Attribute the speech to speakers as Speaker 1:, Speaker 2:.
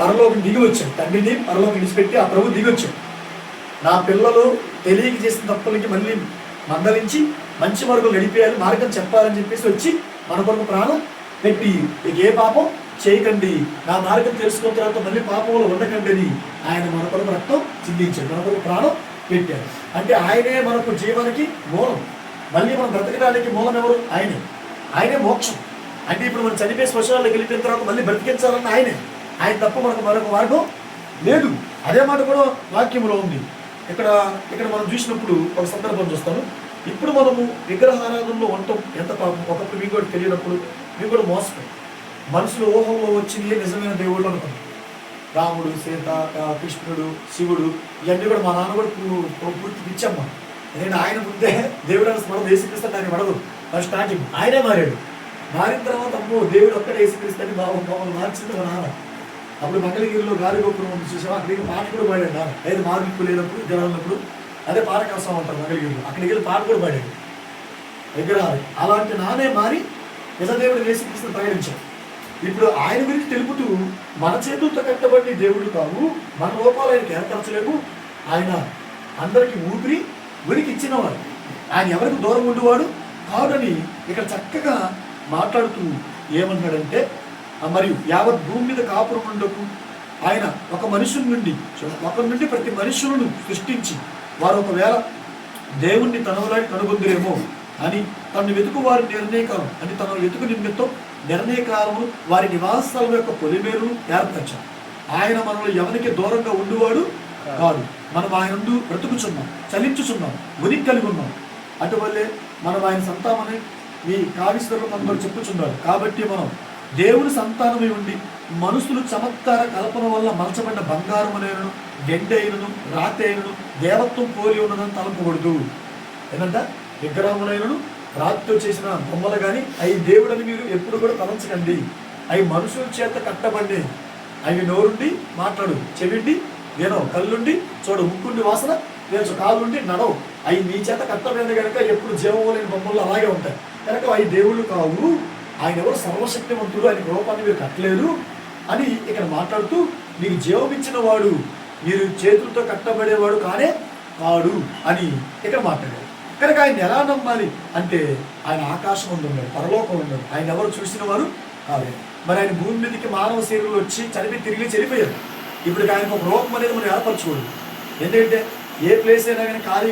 Speaker 1: పరలోకి దిగి వచ్చాడు తండ్రిని పరలోకి విడిచిపెట్టి ఆ ప్రభు దిగి వచ్చాడు నా పిల్లలు తెలియక చేసిన తప్పులకి మళ్ళీ మందలించి మంచి మార్గం నడిపేయాలి మార్గం చెప్పాలని చెప్పేసి వచ్చి మన కొరకు ప్రాణం పెట్టి ఇక ఏ పాపం చేయకండి. నా మార్గం తెలుసుకున్న తర్వాత మళ్ళీ పాపంలో ఉండకండి అని ఆయన మన కొరకు రక్తం చిందించాడు. మన కొరకు ప్రాణం పెట్టాడు. అంటే ఆయనే మనకు జీవానికి మూలం. మళ్ళీ మనం బ్రతకడానికి మూలం ఎవరు? ఆయనే. ఆయనే మోక్షం. అంటే ఇప్పుడు మనం చనిపోయి శ్మశానాలకు వెళ్ళిపోయిన తర్వాత మళ్ళీ బ్రతికించాలన్న ఆయనే. ఆయన తప్ప మనకు మరొక మార్గం లేదు. అదే మాట కూడా వాక్యంలో ఉంది. ఇక్కడ ఇక్కడ మనం చూసినప్పుడు ఒక సందర్భం చూస్తాను. ఇప్పుడు మనము విగ్రహారాధనలో ఉండటం ఎంత పాపం? ఒకప్పుడు మీకు కూడా తెలియనప్పుడు మీకు కూడా మోసపోయి మనసులో ఊహంలో వచ్చింది నిజమైన దేవుళ్ళు అనుకున్నాం రాముడు సీత కృష్ణుడు శివుడు ఇవన్నీ కూడా మా నాన్న కూడా పూ- పూర్తి పిచ్చమ్మ నేను ఆయన ముందే దేవుడు అని స్మరణ వేసిపిస్తాను ఆయన పడదు ఫస్ట్ స్టార్టింగ్ ఆయనే మారాడు. మారిన తర్వాత అమ్మో దేవుడు ఒక్కడే వేసిపిస్తాను బాబు మమ్మల్ని మార్చింది మా నాన్న. అప్పుడు మంగళగిరిలో గాలి గోపురం ఉంది చూసావా? అక్కడికి పాట కూడా పాడాడు నాన్న ఐదు మార్పు లేనప్పుడు జ్వరం ఉన్నప్పుడు అదే పారకాసం అంటారు మంగళగిరిలో. అక్కడికి వెళ్ళి పాట కూడా పాడాడు. విగ్రహాలు అలాంటి నానే మారి నిజదేవుడు వేసిపిస్తూ ప్రయాణించాడు. ఇప్పుడు ఆయన గురించి తెలుపుతూ మన చేతులతో కట్టబడి దేవుడు కావు మన లోపాలు ఆయనకి ఏర్పరచలేము ఆయన అందరికీ ఊపిరి ఉనికి ఇచ్చినవాడు. ఆయన ఎవరికి దూరం ఉండేవాడు? కాదని ఇక్కడ చక్కగా మాట్లాడుతూ ఏమన్నాడంటే మరియు యావత్ భూమి మీద కాపురం ఉండకు. ఆయన ఒక మనుషుని నుండి ఒకరి నుండి ప్రతి మనుషులను సృష్టించి వారు ఒకవేళ దేవుణ్ణి తనవలాడి కనుగొందురేమో అని తను వెతుకు వారి నిర్ణయకాలం అని తన వెతుకు నిమిత్తం నిర్ణయకాలము వారి నివాసాల యొక్క పొలిమేరును ఏర్పరచారు ఆయన మనలో ఎవరికి దూరంగా ఉండేవాడు కాదు మనం ఆయన ముందు బ్రతుకుచున్నాం చలించుచున్నాం ఉనికి కలిగి ఉన్నాం. అటువల్లే మనం ఆయన సంతామని మీ కావిశ్వరులు అందరూ చెప్పుచున్నారు. కాబట్టి మనం దేవుని సంతానమై ఉండి మనుషులు చమత్కార కల్పన వల్ల మలచబడిన బంగారం అనేను గెండె రాతైనను రాతి దేవత్వం పోలి ఉన్నదని తలపకూడదు ఏంటంట విగ్రహములైనను రాతితో చేసిన బొమ్మలు కానీ అవి దేవుడని మీరు ఎప్పుడు కూడా తలంచకండి. అవి మనుషుల చేత కట్టబండి అవి నోరుండి మాట్లాడు చెవిండి వినో కళ్ళుండి చూడు ముక్కుండి వాసన నేను కాలుండి నడవు. అవి నీ చేత కట్టబడిన కనుక ఎప్పుడు జీవము లేని బొమ్మలు అలాగే ఉంటాయి. కనుక అవి దేవుళ్ళు కావు. ఆయన ఎవరు సర్వశక్తివంతుడు? ఆయన రూపాన్ని మీరు కట్టలేదు అని ఇక్కడ మాట్లాడుతూ మీకు జీవమిచ్చిన వాడు మీరు చేతులతో కట్టబడేవాడు కానే కాడు అని ఇక్కడ మాట్లాడాడు కనుక ఆయన ఎలా నమ్మాలి అంటే ఆయన ఆకాశం ఉంది ఉన్నాడు పరలోకం ఉన్నాడు. ఆయన ఎవరు చూసిన వారు కాలేదు. మరి ఆయన భూమి మీదకి మానవ శరీరంలో వచ్చి చనిపోయి తిరిగి చనిపోయారు ఇప్పుడు ఆయనకు ఒక రూపం అనేది మనం ఏర్పరచుకోడు ఎందుకంటే ఏ ప్లేస్ అయినా కానీ ఖాళీ